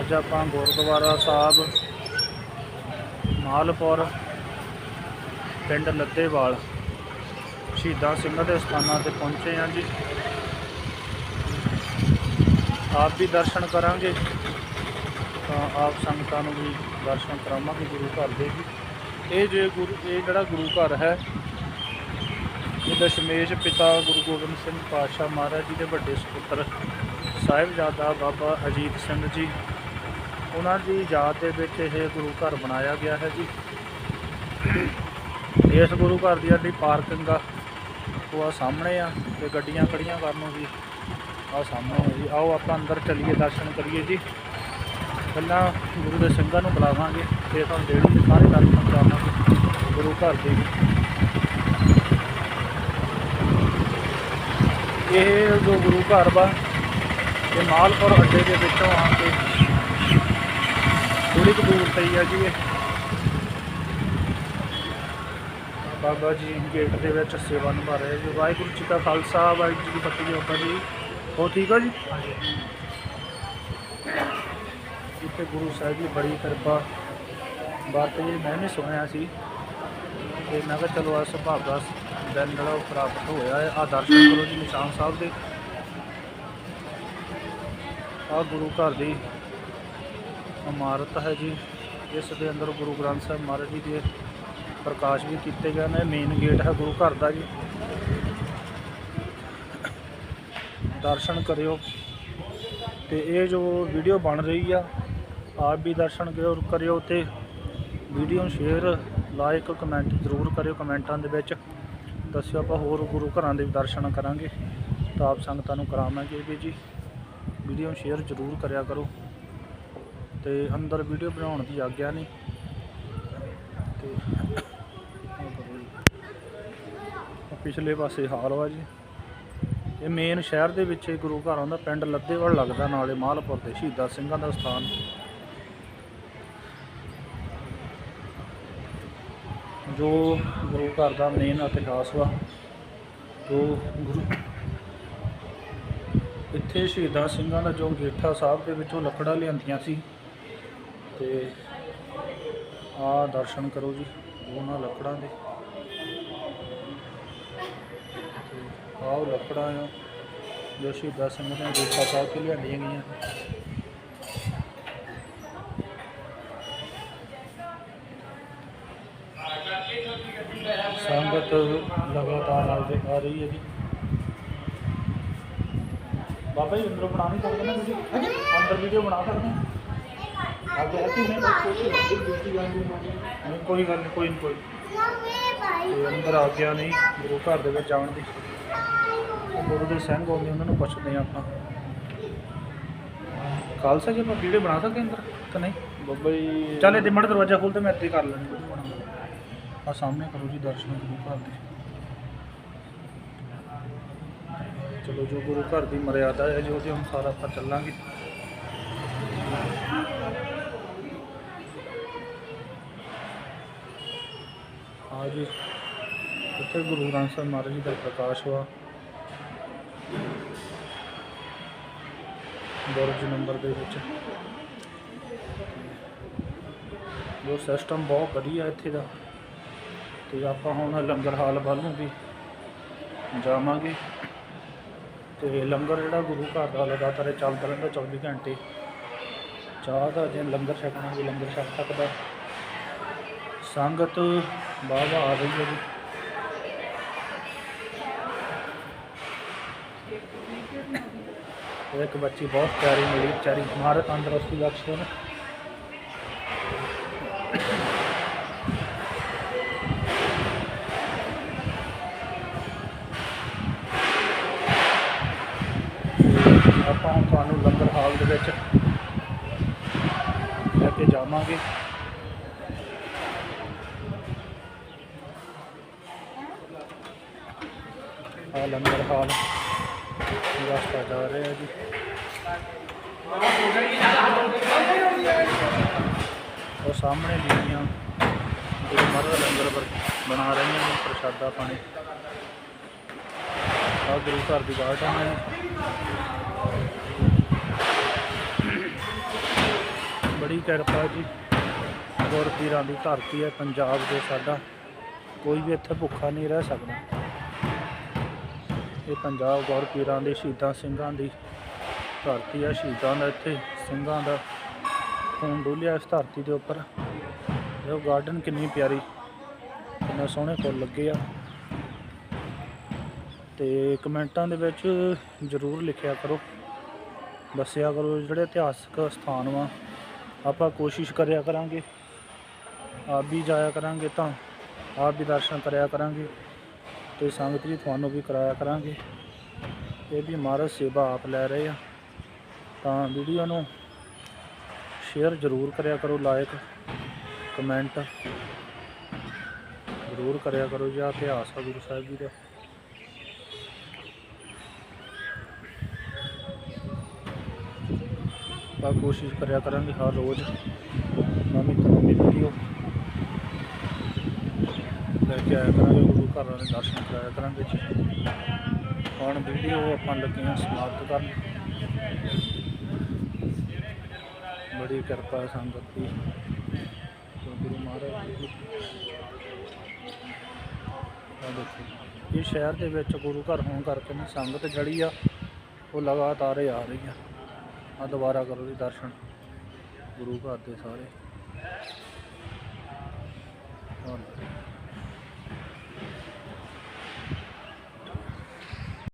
ਅੱਜ ਆਪਾਂ ਗੁਰਦੁਆਰਾ ਸਾਹਿਬ, ਮਾਲਪੁਰ, ਪਿੰਡ ਲੱਦੇਵਾਲ ਸ਼ਹੀਦਾਂ ਸਿੰਘਾਂ ਦੇ ਸਥਾਨਾਂ ਤੇ ਪਹੁੰਚੇ ਹਾਂ ਜੀ। ਆਪ ਵੀ ਦਰਸ਼ਨ ਕਰਾਂਗੇ। ਤਾਂ ਆਪ ਸੰਗਤਾਂ ਨੂੰ ਵੀ ਦਰਸ਼ਨ ਕਰਾਵਾਂਗੇ ਗੁਰੂ ਘਰ ਦੇ ਵੀ। ਇਹ ਜੇ ਗੁਰੂ, ਇਹ ਜਿਹੜਾ ਗੁਰੂ ਘਰ ਹੈ, ਇਹ ਦਸ਼ਮੇਸ਼ ਪਿਤਾ ਗੁਰੂ ਗੋਬਿੰਦ ਸਿੰਘ ਪਾਤਸ਼ਾਹ ਮਹਾਰਾਜ ਜੀ ਦੇ ਵੱਡੇ ਸੁਪੁੱਤਰ ਸਾਹਿਬਜ਼ਾਦਾ ਬਾਬਾ ਅਜੀਤ ਸਿੰਘ ਜੀ ਉਹਨਾਂ ਦੀ ਯਾਦ ਦੇ ਵਿੱਚ ਇਹ ਗੁਰੂ ਘਰ ਬਣਾਇਆ ਗਿਆ ਹੈ ਜੀ। ਇਸ ਗੁਰੂ ਘਰ ਦੀ ਜਿਹੜੀ ਪਾਰਕਿੰਗ ਆ, ਉਹ ਆ ਸਾਹਮਣੇ ਆ ਤੇ ਗੱਡੀਆਂ ਖੜੀਆਂ ਕਰਨ ਨੂੰ ਵੀ ਆ ਸਾਹਮਣੇ ਆ ਜੀ। ਆਓ ਆਪਾਂ ਅੰਦਰ ਚੱਲੀਏ, ਦਰਸ਼ਨ ਕਰੀਏ ਜੀ। ਪਹਿਲਾਂ ਗੁਰੂ ਦੇ ਸਿੰਘਾਂ ਨੂੰ ਬੁਲਾਵਾਂਗੇ ਫਿਰ ਤੁਹਾਨੂੰ ਡੇੜੀ ਦੇ ਸਾਰੇ ਦਰਸ਼ਨ ਕਰਾਵਾਂਗੇ ਗੁਰੂ ਘਰ ਦੇ। ਇਹ ਜੋ ਗੁਰੂ ਘਰ ਵਾ, ਇਹ ਮਾਲਪੁਰ ਅੱਡੇ ਦੇ ਵਿੱਚੋਂ ਆ ਕੇ ਥੋੜੀ ਕੁ ਦੂਰ ਤੇ ਹੀ ਆ ਜੀ ਇਹ। ਬਾਬਾ ਜੀ ਗੇਟ ਦੇ ਵਿੱਚ ਸੇਵਾ ਨਿਭਾ ਰਹੇ ਜੀ। ਵਾਹਿਗੁਰੂ ਜੀ ਕਾ ਖਾਲਸਾ, ਵਾਹਿਗੁਰੂ ਜੀ ਕੀ ਫਤਿਹ ਜੀ ਬਾਬਾ ਜੀ। ਹੋ ਠੀਕ ਆ ਜੀ? ਇੱਥੇ ਗੁਰੂ ਸਾਹਿਬ ਦੀ ਬੜੀ ਕਿਰਪਾ। ਬਾਤ ਜੀ ਮੈਂ ਵੀ ਸੁਣਿਆ ਸੀ ਤੇ ਮੈਂ ਕਿਹਾ ਚਲੋ ਆ ਸੁਭਾਗਾ ਦਿਨ ਜਿਹੜਾ ਉਹ ਪ੍ਰਾਪਤ ਹੋਇਆ ਹੈ। ਆ ਦਰਸ਼ਨ ਕਰੋ ਜੀ ਨਿਸ਼ਾਨ ਸਾਹਿਬ ਦੇ। ਆ ਗੁਰੂ ਘਰ ਦੀ ਇਮਾਰਤ ਹੈ ਜੀ ਇਸ ਦੇ ਅੰਦਰ ਗੁਰੂ ਗ੍ਰੰਥ ਸਾਹਿਬ ਮਹਾਰਾਜ ਜੀ ਦੇ ਪ੍ਰਕਾਸ਼ ਵੀ ਕੀਤੇ ਗਏ ਨੇ ਮੇਨ ਗੇਟ ਹੈ ਗੁਰੂ ਘਰ ਦਾ ਜੀ। ਦਰਸ਼ਨ ਕਰਿਓ। ਤੇ ਇਹ ਜੋ ਵੀਡੀਓ ਬਣ ਰਹੀ ਆ, ਆਪ ਵੀ ਦਰਸ਼ਨ ਕਰਿਓ ਕਰਿਓ ਤੇ ਵੀਡੀਓ ਨੂੰ ਸ਼ੇਅਰ ਲਾਈਕ ਕਮੈਂਟ ਜ਼ਰੂਰ ਕਰਿਓ ਕਮੈਂਟਾਂ ਦੇ ਵਿੱਚ। ਦੱਸਿਓ ਆਪਾਂ ਹੋਰ ਗੁਰੂ ਘਰਾਂ ਦੇ ਵੀ ਦਰਸ਼ਨ ਕਰਾਂਗੇ। ਤਾਂ ਆਪ ਸੰਗਤਾਂ ਨੂੰ ਕਰਾਵਾਂਗੇ ਵੀ ਜੀ। ਵੀਡੀਓ ਨੂੰ ਸ਼ੇਅਰ ਜ਼ਰੂਰ ਕਰਿਆ ਕਰੋ। ਤੇ ਅੰਦਰ ਵੀਡੀਓ ਬਣਾਉਣ ਦੀ ਆਗਿਆ ਨਹੀਂ। ਤੇ ਪਿਛਲੇ ਪਾਸੇ ਹਾਲ ਵਾ ਜੀ। ਇਹ ਮੇਨ ਸ਼ਹਿਰ ਦੇ ਵਿੱਚ ਗੁਰੂ ਘਰ ਆਉਂਦਾ ਪਿੰਡ ਲੱਦੇਵਾਲ ਲੱਗਦਾ, ਨਾਲੇ ਮਾਲਪੁਰ ਦੇ ਸ਼ਹੀਦਾਂ ਸਿੰਘਾਂ ਦਾ ਸਥਾਨ। ਜੋ ਗੁਰੂ ਘਰ ਦਾ ਮੇਨ ਇਤਿਹਾਸ ਵਾ, ਜੋ ਗੁਰੂ ਇੱਥੇ ਸ਼ਹੀਦਾਂ ਸਿੰਘਾਂ ਦਾ ਜੋ ਗੇਠਾ ਸਾਹਿਬ ਦੇ ਵਿੱਚੋਂ ਲੱਕੜਾਂ ਲਿਆਂਦੀਆਂ ਸੀ ਤੇ ਆ ਦਰਸ਼ਨ ਕਰੋ ਜੀ ਉਹਨਾਂ ਲੱਕੜਾਂ ਦੇ। ਆਹ ਲੱਕੜਾਂ ਆ ਜੋ ਸ਼ਹੀਦਾਂ ਸਿੰਘਾਂ ਨੇ ਗੇਠਾ ਸਾਹਿਬ ਤੋਂ ਲਿਆਂਦੀਆਂ ਗਈਆਂ। ਸੰਗਤ ਲਗਾਤਾਰ ਆਉਂਦੇ ਆ ਰਹੀ ਹੈ ਜੀ। ਬਾਬਾ ਜੀ ਅੰਦਰ ਬਣਾ ਨਹੀਂ ਸਕਦੇ ਨਾ ਤੁਸੀਂ ਅੰਦਰ ਵੀਡੀਓ ਬਣਾ ਸਕਦੇ ਹੋ ਅੱਗੇ ਹੈ ਕਿ ਨਹੀਂ ਨਹੀਂ ਕੋਈ ਗੱਲ ਨਹੀਂ ਕੋਈ ਨਹੀਂ ਕੋਈ ਤੇ ਅੰਦਰ ਆ ਗਿਆ ਨਹੀਂ ਗੁਰੂ ਘਰ ਦੇ ਵਿੱਚ ਆਉਣ ਦੀ। ਉਹ ਗੁਰੂ ਦੇ ਸਿੰਘ ਆਉਂਦੇ ਉਹਨਾਂ ਨੂੰ ਪੁੱਛਦੇ ਆ ਆਪਾਂ। ਖਾਲਸਾ ਜੀ ਆਪਾਂ ਵੀਡੀਓ ਬਣਾ ਸਕਦੇ ਅੰਦਰ ਕਿ ਨਹੀਂ? ਬੱਬਾ ਜੀ ਚੱਲ ਇਹਦੇ ਮੜ ਦਰਵਾਜ਼ਾ ਖੋਲ ਤੇ ਮੈਂ ਇੱਥੇ ਕਰ ਲੈਣੀ ਆ ਸਾਹਮਣੇ ਕਰੋ ਜੀ ਦਰਸ਼ਨ ਗੁਰੂ ਘਰ ਦੇ। ਚਲੋ ਜੋ ਗੁਰੂ ਘਰ ਦੀ ਮਰਿਆਦਾ ਹੈ ਜੋ ਉਹਦੇ ਅਨੁਸਾਰ ਆਪਾਂ ਚੱਲਾਂਗੇ। ਆ ਇੱਥੇ ਗੁਰੂ ਗ੍ਰੰਥ ਸਾਹਿਬ ਮਹਾਰਾਜ ਜੀ ਦਾ ਪ੍ਰਕਾਸ਼ ਹੋਆ ਬੁਰਜ ਨੰਬਰ ਦੇ ਵਿੱਚ। ਜੋ ਸਿਸਟਮ ਬਹੁਤ ਵਧੀਆ ਇੱਥੇ ਦਾ। ਤੇ ਆਪਾਂ ਹੁਣ ਲੰਗਰ ਹਾਲ ਵੱਲ ਨੂੰ ਵੀ ਜਾਵਾਂਗੇ। ਤੇ ਲੰਗਰ ਜਿਹੜਾ ਗੁਰੂ ਘਰ ਦਾ ਲਗਾਤਾਰ ਚੱਲਦਾ ਰਹਿੰਦਾ 24 ਘੰਟੇ। ਚਾਹ ਦਾ ਜੇ ਲੰਗਰ ਛਕਣਾ ਵੀ ਲੰਗਰ ਛਕ ਸਕਦਾ। ਸੰਗਤ ਬਾਬਾ ਆ ਰਹੀ ਹੈ ਜੀ। ਇੱਕ ਬੱਚੀ ਬਹੁਤ ਪਿਆਰੀ ਮਿਲੀ, ਵਿਚਾਰੀ ਮਹਾਰਾਜ ਤੰਦਰੁਸਤੀ ਬਖਸ਼ੇ ਆਪਾਂ ਤੁਹਾਨੂੰ ਲੰਗਰ ਹਾਲ ਦੇ ਵਿੱਚ ਲੈ ਕੇ ਜਾਵਾਂਗੇ। ਆ ਲੰਗਰ ਹਾਲ। ਰਸਤਾ ਜਾ ਰਿਹਾ ਜੀ। ਉਹ ਸਾਹਮਣੇ ਬੀਬੀਆਂ ਗੁਰੂ ਮਹਾਰਾਜ ਲੰਗਰ ਬਣਾ ਰਹੀਆਂ ਨੇ, ਪ੍ਰਸ਼ਾਦਾ ਪਾਣੀ। ਆ ਗੁਰੂ ਘਰ ਦੀ ਗਾਰਡਨ ਹੈ। ਬੜੀ ਕਿਰਪਾ ਜੀ। ਗੁਰ ਪੀਰਾਂ ਦੀ ਧਰਤੀ ਹੈ, ਪੰਜਾਬ ਦੇ ਸਾਡਾ। ਕੋਈ ਵੀ ਇੱਥੇ ਭੁੱਖਾ ਨਹੀਂ ਰਹਿ ਸਕਦਾ। ਇਹ ਪੰਜਾਬ ਗੌਰ ਪੀਰਾਂ ਦੇ, ਸ਼ਹੀਦਾਂ ਸਿੰਘਾਂ ਦੀ ਧਰਤੀ ਆ, ਸ਼ਹੀਦਾਂ ਦਾ ਇੱਥੇ ਸਿੰਘਾਂ ਦਾ ਖੂਨ ਡੁੱਲਿਆ ਇਸ ਧਰਤੀ ਦੇ ਉੱਪਰ। ਇਹ ਗਾਰਡਨ ਕਿੰਨੀ ਪਿਆਰੀ, ਕਿੰਨੇ ਸੋਹਣੇ ਫੁੱਲ ਲੱਗੇ ਆ। ਤੇ ਕਮੈਂਟਾਂ ਦੇ ਵਿੱਚ ਜਰੂਰ ਲਿਖਿਆ ਕਰੋ। ਦੱਸਿਆ ਕਰੋ ਜਿਹੜੇ ਇਤਿਹਾਸਕ ਸਥਾਨ ਵਾ, ਆਪਾਂ ਕੋਸ਼ਿਸ਼ ਕਰਿਆ ਕਰਾਂਗੇ। ਆਪ ਵੀ ਜਾਇਆ ਕਰਾਂਗੇ ਤਾਂ ਆਪ ਵੀ ਦਰਸ਼ਨ ਕਰਿਆ ਕਰਾਂਗੇ। ਤੇ ਸੰਗਤ ਜੀ ਤੁਹਾਨੂੰ ਵੀ ਕਰਾਇਆ ਕਰਾਂਗੇ। ਇਹ ਵੀ ਮਹਾਰਾਜ ਸੇਵਾ ਆਪ ਲੈ ਰਹੇ ਆ। ਤਾਂ ਵੀਡੀਓ ਨੂੰ ਸ਼ੇਅਰ ਜ਼ਰੂਰ ਕਰਿਆ ਕਰੋ ਲਾਈਕ ਕਮੈਂਟ ਜ਼ਰੂਰ ਕਰਿਆ ਕਰੋ ਜੀ ਇਤਿਹਾਸ ਆ ਗੁਰੂ ਸਾਹਿਬ ਜੀ ਦਾ। ਆਪਾਂ ਕੋਸ਼ਿਸ਼ ਕਰਿਆ ਕਰਾਂਗੇ ਹਰ ਰੋਜ਼ ਨਵੀਂ ਤੋਂ ਨਵੀਂ ਵੀਡੀਓ ਲੈ ਕੇ ਆਇਆ ਕਰਾਂਗੇ। ਘਰਾਂ ਦੇ ਦਰਸ਼ਨ ਕਰਾਇਆ ਕਰਾਂਗੇ ਜੀ ਹੁਣ ਵੀਡੀਓ ਆਪਾਂ ਲੱਗੇ ਹਾਂ ਸਮਾਪਤ ਕਰਨ। ਬੜੀ ਕਿਰਪਾ ਹੈ ਸੰਗਤ ਦੀ। ਗੁਰੂ ਮਹਾਰਾਜ ਦੀ। ਆਹ ਦੇਖੋ, ਇਹ ਸ਼ਹਿਰ ਦੇ ਵਿੱਚ ਗੁਰੂ ਘਰ ਹੋਣ ਕਰਕੇ ਨਾ ਸੰਗਤ ਜਿਹੜੀ ਆ, ਉਹ ਲਗਾਤਾਰ ਹੀ ਆ ਰਹੀ ਆ। ਆ ਦੁਬਾਰਾ ਕਰੋ ਜੀ ਦਰਸ਼ਨ। ਗੁਰੂ ਘਰ ਦੇ ਸਾਰੇ। ਧੰਨਵਾਦ।